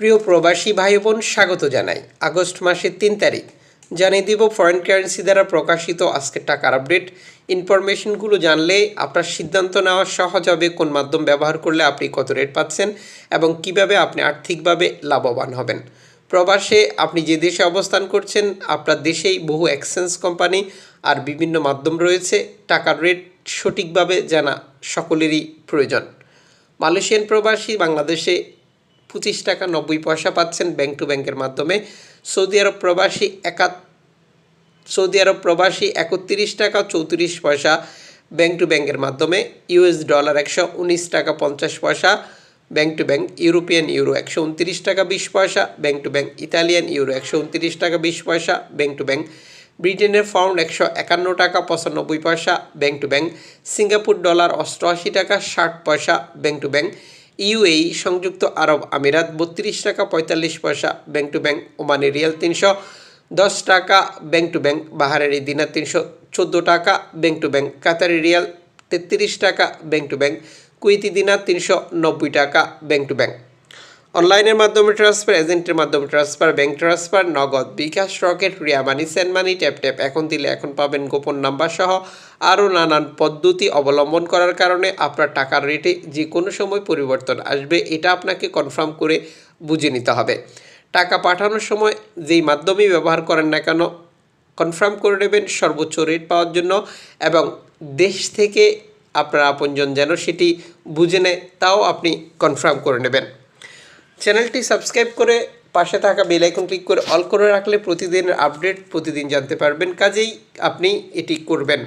প্রিয় প্রবাসী ভাই বোন স্বাগত জানাই। আগস্ট মাসের তিন তারিখ। জানিয়ে দিব ফরেন কারেন্সি দ্বারা প্রকাশিত আজকের টাকার আপডেট ইনফরমেশনগুলো জানলে আপনার সিদ্ধান্ত নেওয়া সহজ হবে, কোন মাধ্যম ব্যবহার করলে আপনি কত রেট পাচ্ছেন এবং কীভাবে আপনি আর্থিকভাবে লাভবান হবেন। প্রবাসে আপনি যে দেশে অবস্থান করছেন, আপনার দেশেই বহু এক্সচেঞ্জ কোম্পানি আর বিভিন্ন মাধ্যম রয়েছে। টাকার রেট সঠিকভাবে জানা সকলেরই প্রয়োজন। মালয়েশিয়ান প্রবাসী বাংলাদেশে পঁচিশ টাকা নব্বই পয়সা পাচ্ছেন ব্যাংক টু ব্যাংকের মাধ্যমে। সৌদি আরব প্রবাসী একাত সৌদি আরব প্রবাসী একত্রিশ টাকা চৌত্রিশ পয়সা ব্যাংক টু ব্যাংকের মাধ্যমে ইউএস ডলার একশো উনিশ টাকা পঞ্চাশ পয়সা bank to bank European euro একশো উনত্রিশ টাকা বিশ পয়সা bank to bank Italian euro একশো উনত্রিশ টাকা বিশ পয়সা ব্যাংক টু ব্যাংক ব্রিটেনের পাউন্ড একশো একান্ন টাকা পঁচানব্বই পয়সা bank to bank Singapore dollar অষ্টআশি টাকা ষাট পয়সা ব্যাংক টু ব্যাংক ইউএই, সংযুক্ত আরব আমিরাত, বত্রিশ টাকা পঁয়তাল্লিশ পয়সা bank to bank, Omani riyal তিনশো, দশ টাকা ব্যাংক টু ব্যাংক, বাহারের দিনার তিনশো, চোদ্দ টাকা bank to bank, Qatari riyal তেত্রিশ টাকা bank to bank Kuwaiti dinar তিনশো নব্বই টাকা ব্যাংক টু ব্যাংক। অনলাইনের মাধ্যমে ট্রান্সফার এজেন্টের মাধ্যমে transfer bank transfer Nagad bKash Rocket Ria money send money tap tap এখন দিলে এখন পাবেন গোপন নাম্বার সহ আরও নানান পদ্ধতি অবলম্বন করার কারণে আপনার টাকার রেটে যে কোনো সময় পরিবর্তন আসবে, এটা আপনাকে কনফার্ম করে বুঝে নিতে হবে। টাকা পাঠানোর সময় যেই মাধ্যমেই ব্যবহার করেন না কেন কনফার্ম করে নেবেন সর্বোচ্চ রেট পাওয়ার জন্য এবং দেশ থেকে আপনার আপনজন যেন সেটি বুঝে নেয়, তাও আপনি কনফার্ম করে নেবেন। চ্যানেলটি সাবস্ক্রাইব করে পাশে থাকা বেল আইকন ক্লিক করে অল করে রাখলে প্রতিদিনের আপডেট প্রতিদিন জানতে পারবেন। কাজেই আপনি এটি করবেন।